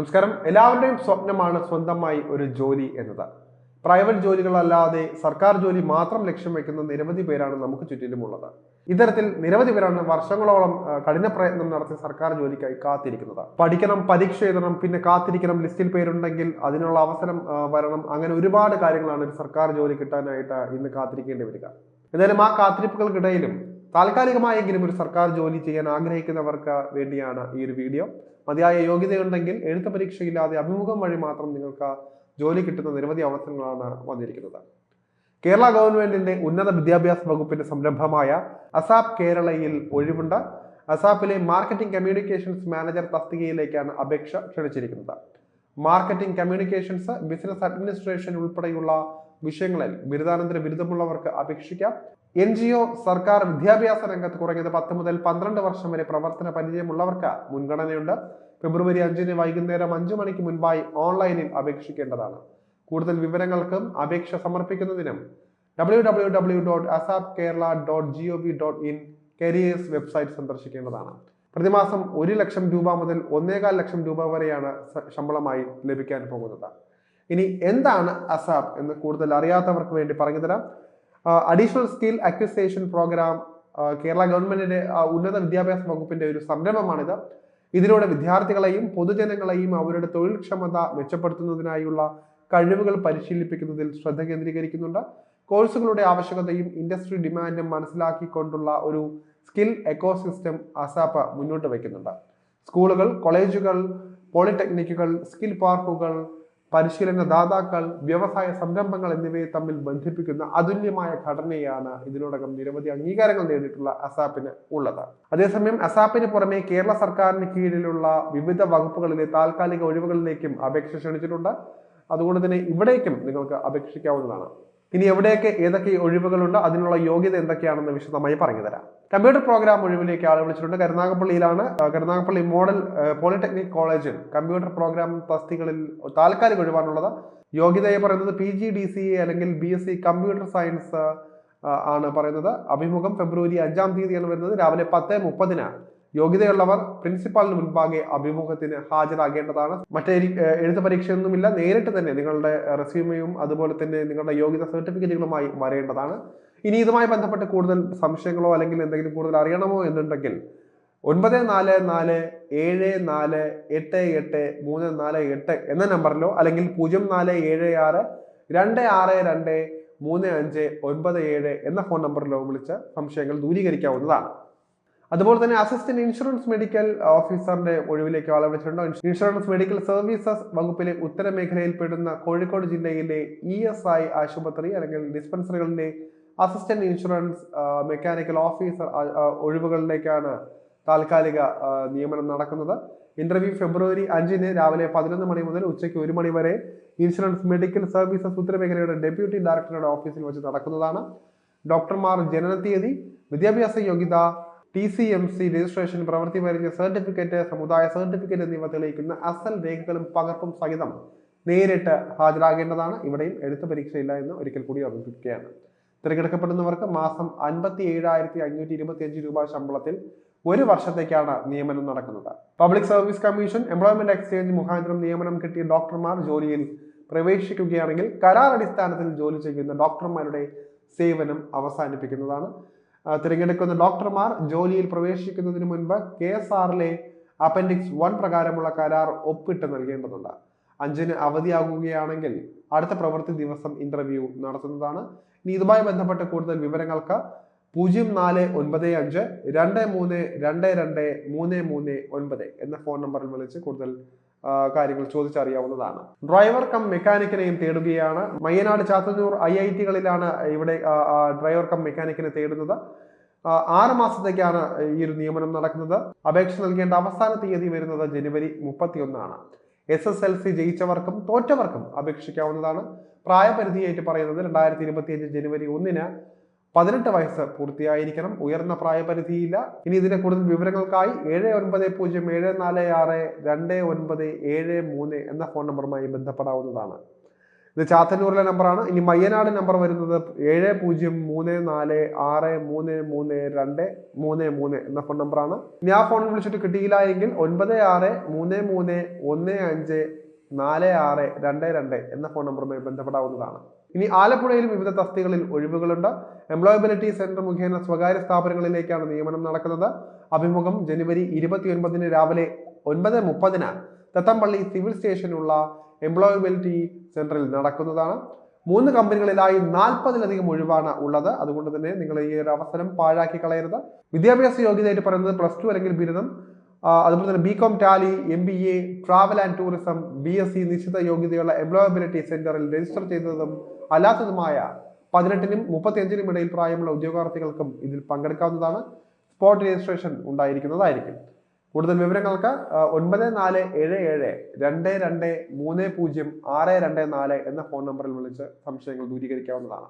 നമസ്കാരം. എല്ലാവരുടെയും സ്വപ്നമാണ് സ്വന്തമായി ഒരു ജോലി എന്നത്. പ്രൈവറ്റ് ജോലികളല്ലാതെ സർക്കാർ ജോലി മാത്രം ലക്ഷ്യം വെക്കുന്ന നിരവധി പേരാണ് നമുക്ക് ചുറ്റിലുമുള്ളത് ഇത്തരത്തിൽ നിരവധി പേരാണ് വർഷങ്ങളോളം കഠിന പ്രയത്നം നടത്തി സർക്കാർ ജോലിക്കായി കാത്തിരിക്കുന്നത്. പഠിക്കണം പരീക്ഷ എഴുതണം പിന്നെ കാത്തിരിക്കണം ലിസ്റ്റിൽ പേരുണ്ടെങ്കിൽ അതിനുള്ള അവസരം വരണം അങ്ങനെ ഒരുപാട് കാര്യങ്ങളാണ് ഒരു സർക്കാർ ജോലി കിട്ടാനായിട്ട് ഇന്ന് കാത്തിരിക്കേണ്ടി വരിക. എന്തായാലും ആ കാത്തിരിപ്പുകൾക്കിടയിലും താൽക്കാലികമായെങ്കിലും ഒരു സർക്കാർ ജോലി ചെയ്യാൻ ആഗ്രഹിക്കുന്നവർക്ക് വേണ്ടിയാണ് ഈ ഒരു വീഡിയോ. മതിയായ യോഗ്യതയുണ്ടെങ്കിൽ എഴുത്ത പരീക്ഷയില്ലാതെ അഭിമുഖം വഴി മാത്രം നിങ്ങൾക്ക് ജോലി കിട്ടുന്ന നിരവധി അവസരങ്ങളാണ് വന്നിരിക്കുന്നത്. കേരള ഗവൺമെന്റിന്റെ ഉന്നത വിദ്യാഭ്യാസ വകുപ്പിന്റെ സംരംഭമായ അസാപ് കേരളയിൽ ഒഴിവുണ്ട്. അസാപ്പിലെ മാർക്കറ്റിംഗ് കമ്മ്യൂണിക്കേഷൻസ് മാനേജർ തസ്തികയിലേക്കാണ് അപേക്ഷ ക്ഷണിച്ചിരിക്കുന്നത്. മാർക്കറ്റിംഗ് കമ്മ്യൂണിക്കേഷൻസ് ബിസിനസ് അഡ്മിനിസ്ട്രേഷൻ ഉൾപ്പെടെയുള്ള വിഷയങ്ങളിൽ ബിരുദാനന്തര ബിരുദമുള്ളവർക്ക് അപേക്ഷിക്കാം. എൻ ജി ഒ സർക്കാർ വിദ്യാഭ്യാസ രംഗത്ത് കുറഞ്ഞത് പത്ത് മുതൽ പന്ത്രണ്ട് വർഷം വരെ പ്രവർത്തന പരിചയമുള്ളവർക്ക് മുൻഗണനയുണ്ട്. ഫെബ്രുവരി അഞ്ചിന് വൈകുന്നേരം അഞ്ചു മണിക്ക് മുൻപായി ഓൺലൈനിൽ അപേക്ഷിക്കേണ്ടതാണ്. കൂടുതൽ വിവരങ്ങൾക്കും അപേക്ഷ സമർപ്പിക്കുന്നതിനും W W W dot ASAP Kerala dot G O V dot in careers website സന്ദർശിക്കേണ്ടതാണ്. പ്രതിമാസം ഒരു ലക്ഷം രൂപ മുതൽ ഒന്നേകാൽ ലക്ഷം രൂപ വരെയാണ് ശമ്പളമായി ലഭിക്കാൻ പോകുന്നത്. ഇനി എന്താണ് അസാപ് എന്ന് കൂടുതൽ അറിയാത്തവർക്ക് വേണ്ടി പറഞ്ഞു തരാം additional skill acquisition program Kerala ഗവൺമെന്റിന്റെ ഉന്നത വിദ്യാഭ്യാസ വകുപ്പിന്റെ ഒരു സംരംഭമാണിത്. ഇതിലൂടെ വിദ്യാർത്ഥികളെയും പൊതുജനങ്ങളെയും അവരുടെ തൊഴിൽ ക്ഷമത മെച്ചപ്പെടുത്തുന്നതിനായുള്ള കഴിവുകൾ പരിശീലിപ്പിക്കുന്നതിൽ ശ്രദ്ധ കേന്ദ്രീകരിക്കുന്നുണ്ട്. കോഴ്സുകളുടെ ആവശ്യകതയും ഇൻഡസ്ട്രി ഡിമാൻഡും മനസ്സിലാക്കിക്കൊണ്ടുള്ള ഒരു സ്കിൽ എക്കോസിസ്റ്റം അസാപ്പ് മുന്നോട്ട് വയ്ക്കുന്നുണ്ട്. സ്കൂളുകൾ കോളേജുകൾ പോളിടെക്നിക്കുകൾ സ്കിൽ പാർക്കുകൾ പരിശീലന ദാതാക്കൾ വ്യവസായ സംരംഭങ്ങൾ എന്നിവയെ തമ്മിൽ ബന്ധിപ്പിക്കുന്ന അതുല്യമായ ഘടനയാണ് ഇതിനോടകം നിരവധി അംഗീകാരങ്ങൾ നേടിയിട്ടുള്ള അസാപ്പിന് ഉള്ളത്. അതേസമയം അസാപ്പിന് പുറമെ കേരള സർക്കാരിന് കീഴിലുള്ള വിവിധ വകുപ്പുകളിലെ താൽക്കാലിക ഒഴിവുകളിലേക്കും അപേക്ഷ ക്ഷണിച്ചിട്ടുണ്ട്. അതുകൊണ്ട് തന്നെ ഇവിടേക്കും നിങ്ങൾക്ക് അപേക്ഷിക്കാവുന്നതാണ്. ഇനി എവിടെയൊക്കെ ഏതൊക്കെ ഒഴിവുകളുണ്ട് അതിനുള്ള യോഗ്യത എന്തൊക്കെയാണെന്ന് വിശദമായി പറഞ്ഞു തരാം കമ്പ്യൂട്ടർ പ്രോഗ്രാം ഒഴിവിലേക്ക് ആളെ വിളിച്ചിട്ടുണ്ട്. കരുനാഗപ്പള്ളിയിലാണ് കരുനാഗപ്പള്ളി മോഡൽ പോളിടെക്നിക് കോളേജിൽ കമ്പ്യൂട്ടർ പ്രോഗ്രാം തസ്തികളിൽ താൽക്കാലിക ഒഴിവാണുള്ളത്. യോഗ്യതയെ പറയുന്നത് പി ജി ഡി സി അല്ലെങ്കിൽ B S C computer science ആണ് പറയുന്നത്. അഭിമുഖം ഫെബ്രുവരി അഞ്ചാം തീയതിയാണ് വരുന്നത്. രാവിലെ പത്ത് മുപ്പതിന് യോഗ്യതയുള്ളവർ പ്രിൻസിപ്പാളിന് മുൻപാകെ അഭിമുഖത്തിന് ഹാജരാകേണ്ടതാണ്. മറ്റേ എഴുത്ത് പരീക്ഷയൊന്നുമില്ല. നേരിട്ട് തന്നെ നിങ്ങളുടെ റെസ്യൂമയും അതുപോലെ തന്നെ നിങ്ങളുടെ യോഗ്യത സർട്ടിഫിക്കറ്റുകളുമായി വരേണ്ടതാണ്. ഇനി ഇതുമായി ബന്ധപ്പെട്ട് കൂടുതൽ സംശയങ്ങളോ അല്ലെങ്കിൽ എന്തെങ്കിലും കൂടുതൽ അറിയണമോ എന്നുണ്ടെങ്കിൽ ഒൻപത് നാല് നാല് ഏഴ് നാല് എട്ട് എട്ട് മൂന്ന് നാല് എട്ട് എന്ന നമ്പറിലോ അല്ലെങ്കിൽ പൂജ്യം നാല് ഏഴ് ആറ് രണ്ട് ആറ് രണ്ട് മൂന്ന് അഞ്ച് ഒൻപത് ഏഴ് എന്ന ഫോൺ നമ്പറിലോ വിളിച്ച് സംശയങ്ങൾ ദൂരീകരിക്കാവുന്നതാണ്. അതുപോലെ തന്നെ അസിസ്റ്റന്റ് ഇൻഷുറൻസ് മെഡിക്കൽ ഓഫീസറിന്റെ ഒഴിവിലേക്ക് ആളെ വിളിച്ചിട്ടുണ്ടോ? ഇൻഷുറൻസ് മെഡിക്കൽ സർവീസസ് വകുപ്പിലെ ഉത്തരമേഖലയിൽപ്പെടുന്ന കോഴിക്കോട് ജില്ലയിലെ ഇ എസ് ഐ ആശുപത്രി അല്ലെങ്കിൽ ഡിസ്പെൻസറികളിലെ അസിസ്റ്റന്റ് ഇൻഷുറൻസ് മെക്കാനിക്കൽ ഓഫീസർ ഒഴിവുകളിലേക്കാണ് താൽക്കാലിക നിയമനം നടക്കുന്നത്. ഇന്റർവ്യൂ ഫെബ്രുവരി അഞ്ചിന് രാവിലെ പതിനൊന്ന് മണി മുതൽ ഉച്ചയ്ക്ക് ഒരു മണി വരെ ഇൻഷുറൻസ് മെഡിക്കൽ സർവീസസ് ഉത്തരമേഖലയുടെ ഡെപ്യൂട്ടി ഡയറക്ടറുടെ ഓഫീസിൽ വെച്ച് നടക്കുന്നതാണ്. ഡോക്ടർമാർ ജനന തീയതി വിദ്യാഭ്യാസ യോഗ്യത T C M C registration പ്രവൃത്തി പരിചയ സർട്ടിഫിക്കറ്റ് സമുദായ സർട്ടിഫിക്കറ്റ് എന്നിവ തെളിയിക്കുന്ന അസൽ രേഖകളും പകർപ്പും സഹിതം നേരിട്ട് ഹാജരാകേണ്ടതാണ്. ഇവിടെയും എഴുത്ത് പരീക്ഷയില്ല എന്ന് ഒരിക്കൽ കൂടി ഓർമ്മിപ്പിക്കുകയാണ് തിരഞ്ഞെടുക്കപ്പെടുന്നവർക്ക് മാസം അൻപത്തി ഏഴായിരത്തി അഞ്ഞൂറ്റി ഇരുപത്തി അഞ്ച് രൂപ ശമ്പളത്തിൽ ഒരു വർഷത്തേക്കാണ് നിയമനം നടക്കുന്നത്. Public service commission employment exchange മുഖാന്തരം നിയമനം കിട്ടിയ ഡോക്ടർമാർ ജോലിയിൽ പ്രവേശിക്കുകയാണെങ്കിൽ കരാർ അടിസ്ഥാനത്തിൽ ജോലി ചെയ്യുന്ന ഡോക്ടർമാരുടെ സേവനം അവസാനിപ്പിക്കുന്നതാണ്. തിരഞ്ഞെടുക്കുന്ന ഡോക്ടർമാർ ജോലിയിൽ പ്രവേശിക്കുന്നതിന് മുൻപ് കെ എസ് ആറിലെ അപ്പൻഡിക്സ് വൺ പ്രകാരമുള്ള കരാർ ഒപ്പിട്ട് നൽകേണ്ടതുണ്ട്. അഞ്ചിന് അവധിയാകുകയാണെങ്കിൽ അടുത്ത പ്രവൃത്തി ദിവസം ഇന്റർവ്യൂ നടത്തുന്നതാണ്. ഇനി ഇതുമായി ബന്ധപ്പെട്ട കൂടുതൽ വിവരങ്ങൾക്ക് പൂജ്യം നാല് ഒൻപത് അഞ്ച് രണ്ട് മൂന്ന് രണ്ട് രണ്ട് മൂന്ന് മൂന്ന് ഒൻപത് എന്ന ഫോൺ നമ്പറിൽ വിളിച്ച് കൂടുതൽ കാര്യങ്ങൾ ചോദിച്ചറിയാവുന്നതാണ്. ഡ്രൈവർ കം മെക്കാനിക്കിനെയും തേടുകയാണ്. മയ്യനാട് ചാത്തന്നൂർ ഐ ഐ ടികളിലാണ് ഇവിടെ ഡ്രൈവർ കം മെക്കാനിക്കിനെ തേടുന്നത്. ആറ് മാസത്തേക്കാണ് ഈ ഒരു നിയമനം നടക്കുന്നത്. അപേക്ഷ നൽകേണ്ട അവസാന തീയതി വരുന്നത് ജനുവരി മുപ്പത്തിയൊന്നാണ്. എസ് എസ് എൽ സി ജയിച്ചവർക്കും തോറ്റവർക്കും അപേക്ഷിക്കാവുന്നതാണ്. പ്രായപരിധിയായിട്ട് പറയുന്നത് രണ്ടായിരത്തി ഇരുപത്തിയഞ്ച് ജനുവരി ഒന്നിന് പതിനെട്ട് വയസ്സ് പൂർത്തിയായിരിക്കണം. ഉയർന്ന പ്രായപരിധിയില്ല. ഇനി ഇതിന്റെ കൂടുതൽ വിവരങ്ങൾക്കായി ഏഴ് ഒൻപത് പൂജ്യം ഏഴ് നാല് ആറ് രണ്ട് ഒൻപത് ഏഴ് മൂന്ന് എന്ന ഫോൺ നമ്പറുമായി ബന്ധപ്പെടാവുന്നതാണ്. ഇത് ചാത്തന്നൂരിലെ നമ്പറാണ് ഇനി മയ്യനാട് നമ്പർ വരുന്നത് ഏഴ് പൂജ്യം മൂന്ന് നാല് ആറ് മൂന്ന് മൂന്ന് രണ്ട് മൂന്ന് മൂന്ന് എന്ന ഫോൺ നമ്പറാണ് ഇനി ആ ഫോണിൽ വിളിച്ചിട്ട് കിട്ടിയില്ല എങ്കിൽ ഒൻപത് ആറ് മൂന്ന് മൂന്ന് ഒന്ന് അഞ്ച് നാല് ആറ് രണ്ട് രണ്ട് എന്ന ഫോൺ നമ്പറുമായി ബന്ധപ്പെടാവുന്നതാണ്. ഇനി ആലപ്പുഴയിലും വിവിധ തസ്തികളിൽ ഒഴിവുകളുണ്ട്. എംപ്ലോയബിലിറ്റി സെന്റർ മുഖേന സ്വകാര്യ സ്ഥാപനങ്ങളിലേക്കാണ് നിയമനം നടക്കുന്നത്. അഭിമുഖം ജനുവരി ഇരുപത്തിയൊൻപതിന് രാവിലെ ഒൻപത് മുപ്പതിന് തത്തമ്പള്ളി സിവിൽ സ്റ്റേഷനുള്ള എംപ്ലോയബിലിറ്റി സെന്ററിൽ നടക്കുന്നതാണ്. മൂന്ന് കമ്പനികളിലായി നാൽപ്പതിലധികം ഒഴിവാണ് ഉള്ളത്. അതുകൊണ്ട് തന്നെ നിങ്ങൾ ഈ ഒരു അവസരം പാഴാക്കി കളയരുത്. വിദ്യാഭ്യാസ യോഗ്യതയായിട്ട് പറയുന്നത് പ്ലസ് ടു അല്ലെങ്കിൽ ബിരുദം. അതുപോലെ തന്നെ B com tally M B A travel and tourism B S C നിശ്ചിത യോഗ്യതയുള്ള എംപ്ലോയബിലിറ്റി സെന്ററിൽ രജിസ്റ്റർ ചെയ്തതും അല്ലാത്തതുമായ പതിനെട്ടിനും മുപ്പത്തിയഞ്ചിനും ഇടയിൽ പ്രായമുള്ള ഉദ്യോഗാർത്ഥികൾക്കും ഇതിൽ പങ്കെടുക്കാവുന്നതാണ്. Spot registration ഉണ്ടായിരിക്കുന്നതായിരിക്കും. കൂടുതൽ വിവരങ്ങൾക്ക് ഒൻപത് നാല് ഏഴ് ഏഴ് രണ്ട് രണ്ട് മൂന്ന് പൂജ്യം ആറ് രണ്ട് നാല് എന്ന ഫോൺ നമ്പറിൽ വിളിച്ച് സംശയങ്ങൾ ദൂരീകരിക്കാവുന്നതാണ്.